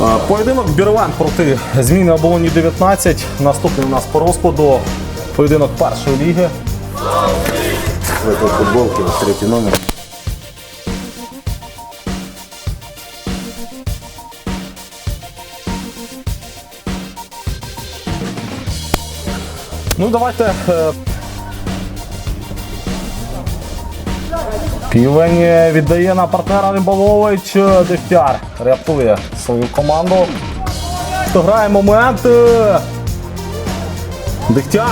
Е, Поєдинок Бірвен проти зміни оболоні 19. Наступний у нас по розкладу поєдинок першої ліги. В этой футболке третий номер. Ну давайте. Півень віддає на партнера Римбалович е, Дегтяр. Рятує свою команду. Хто грає момент. е, Дегтяр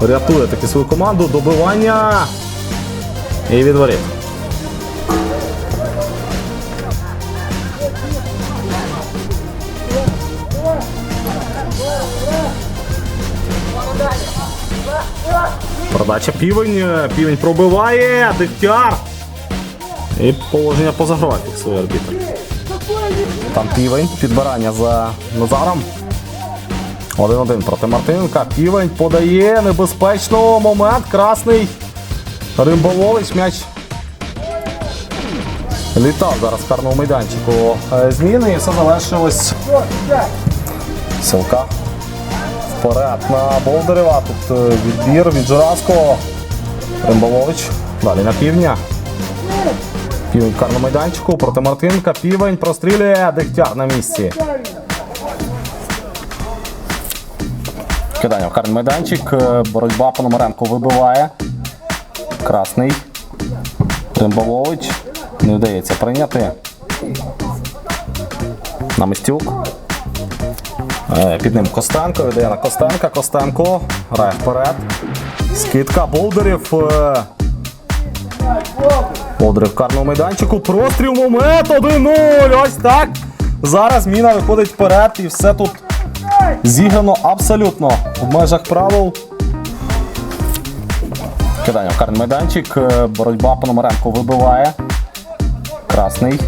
рятує таки свою команду. Добивання. І відворіт. Продача півень. Півень пробиває. Дегтяр. І положення поза грою фіксує арбітр. Там півень. Підбирання за Назаром. 1-1 проти Мартиненка. Півень подає небезпечно. Момент. Красний. Римболович. М'яч. Літав зараз в карному майданчику е, зміни і все завершилось. Силка. Вперед на Болдирева. Тут е, відбір від Журавського. Римболович. Далі на півдня. Півень карному майданчику проти Мартинка. Півень прострілює Дегтяр на місці. Кидання в карний майданчик. Е, Боротьба Пономаренко вибиває. Красний. Римболович. Не вдається прийняти. Намистюк. Е, Під ним Костенко, віддає на Костенка. Костенко грає вперед. Скидка Болдерів. Е, Болдерів в карному майданчику. Простріл момент 1-0. Ось так. Зараз міна виходить вперед і все тут зіграно абсолютно в межах правил. Кидання в карний майданчик. Е, Боротьба Пономаренко вибиває. Красний.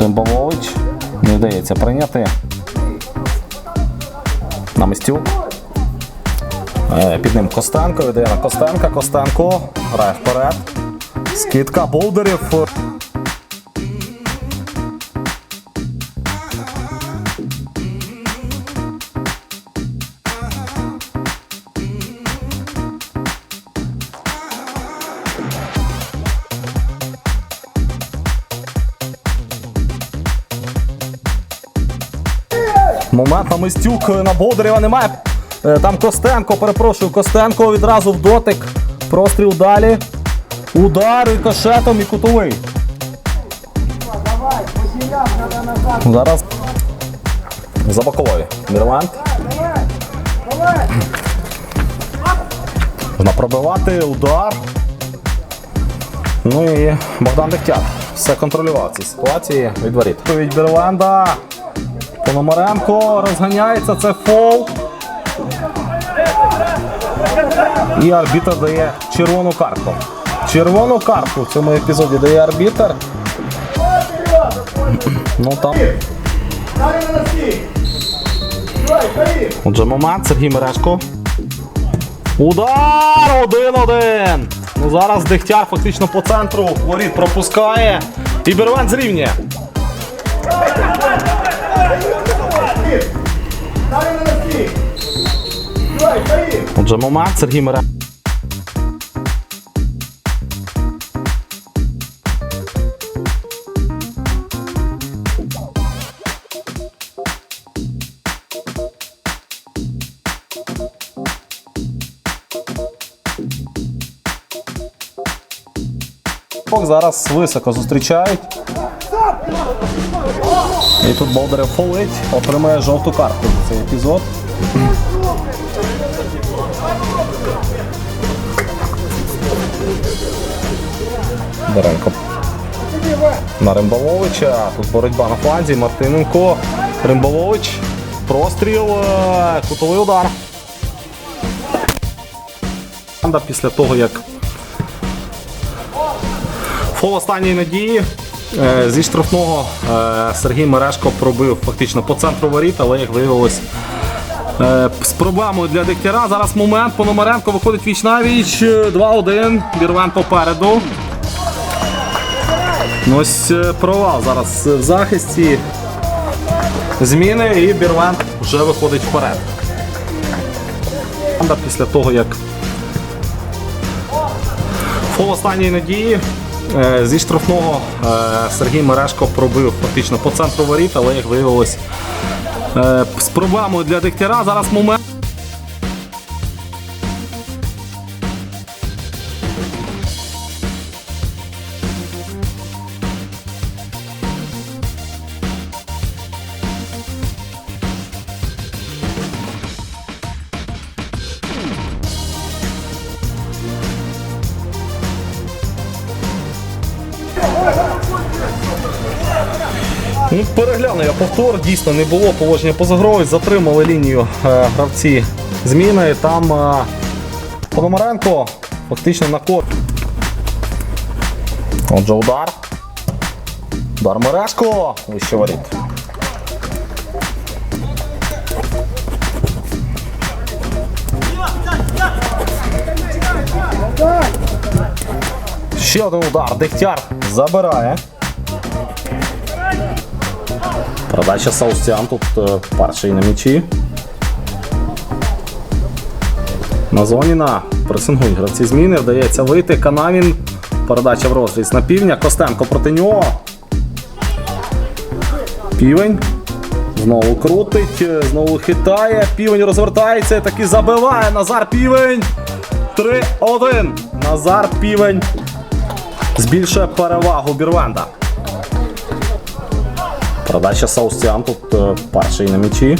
Римбовович. Не вдається прийняти. Намистюк. Е, Під ним Костенко, віддає на Костенка. Костенко грає вперед. Скидка Болдерів. Момент Намистюк на Болдерєва немає. Е, Там Костенко, перепрошую, Костенко відразу в дотик. Простріл далі. Удар рикошетом і кутовий. Зараз за боковою. Мірланд. Можна пробивати, удар. Ну і Богдан Дегтяр все контролював в цій ситуації. Відворіт. Від Бірланда. Пономаренко розганяється, це фол. І арбітр дає червону картку. Червону картку в цьому епізоді дає арбітр. Ну там. Отже, момент Сергій Мережко. Удар! Один-один! Ну зараз Дегтяр фактично по центру воріт пропускає. І Бервен зрівнює. Отже, момент Сергій Мережко. Зараз високо зустрічають. І тут Болдерев фолить, отримає жовту картку за цей епізод. Даренко. На Римбаловича. Тут боротьба на фланзі. Мартиненко. Римбалович. Простріл. е, Кутовий удар. Після того, як фол останньої надії е, зі штрафного е, Сергій Мережко пробив фактично по центру воріт, але як виявилось. е, З проблемою для Дегтяра. Зараз момент. Пономаренко виходить віч на віч. 2-1. Бірвен попереду. Ну ось провал зараз в захисті. Зміни і Бірвент вже виходить вперед. Після того, як фол останньої надії зі штрафного е, Сергій Мерешко пробив фактично по центру воріт, але як виявилось е, з проблемою для Дегтяра. Зараз момент. Ну, перегляну я повтор, дійсно не було положення поза грою, затримали лінію е, гравці зміни. Там е, Пономаренко фактично на кор. Отже, удар. Удар Мерешко. Вище воріт. Ще один удар. Дегтяр забирає. Передача Саустян тут е, перший на м'ячі. На зоні на пресингують гравці зміни. Вдається вийти. Канавін. Передача в розріз на півня. Костенко проти нього. Півень. Знову крутить, е, знову хитає. Півень розвертається, таки забиває. Назар Півень. 3-1. Назар Півень збільшує перевагу Бірвенда. Передача Саустіан тут е, перший на м'ячі.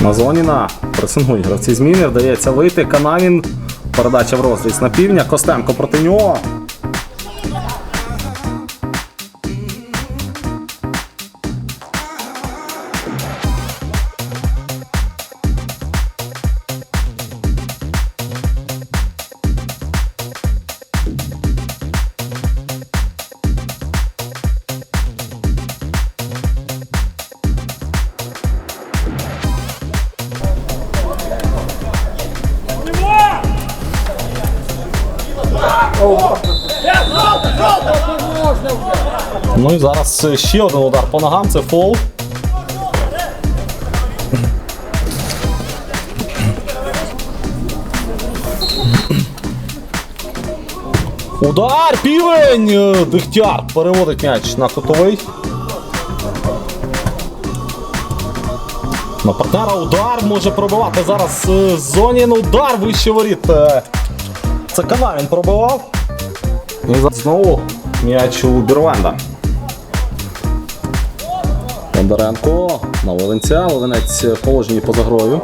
Назоніна зоні пресингують гравці зміни. Вдається вийти. Канавін. Передача в розріз на півня. Костенко проти нього. Ну і зараз ще один удар по ногам. Це фол. Удар! Півень! Дегтяр переводить м'яч на кутовий. На партнера удар може пробивати зараз е, Зонін удар вище воріт. Е, Це Канавін пробивав. І знову м'яч у Бірвенда. Бондаренко на Волинця. Волинець в поза грою.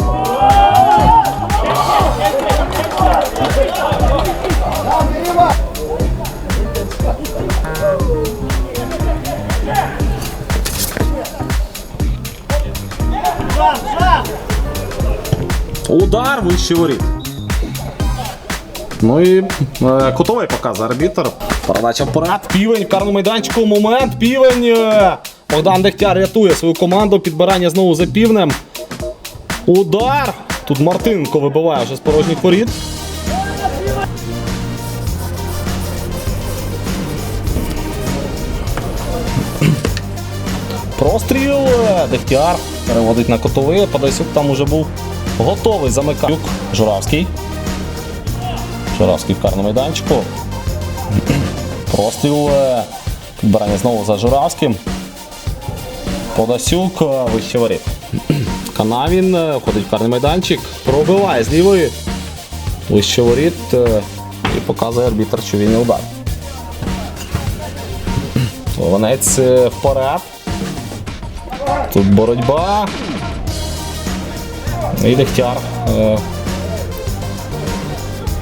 Удар вище воріт. Ну і е, кутовий показує арбітр. Передача вперед. Півень в карному майданчику. Момент. Півень. е, Богдан Дегтяр рятує свою команду. Підбирання знову за півнем. Удар. Тут Мартинко вибиває вже з порожніх воріт. Простріл. Дегтяр переводить на котовий. Подасюк там уже був готовий замикати. Журавський. Журавський в карному майданчику. Простріл. е, Підбирання знову за Журавським. Подасюк е, вище воріт. Канавін е, входить в карний майданчик. Пробиває з лівої. Вище воріт. е, І показує арбітр, що він не удар. Лованець е, вперед. Тут боротьба. І Дегтяр е,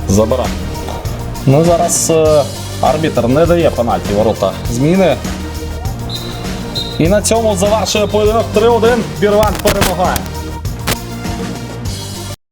забирає. Ну зараз арбітр не дає пенальті ворота зміни. І на цьому завершує поєдинок 3-1. Бірван перемагає.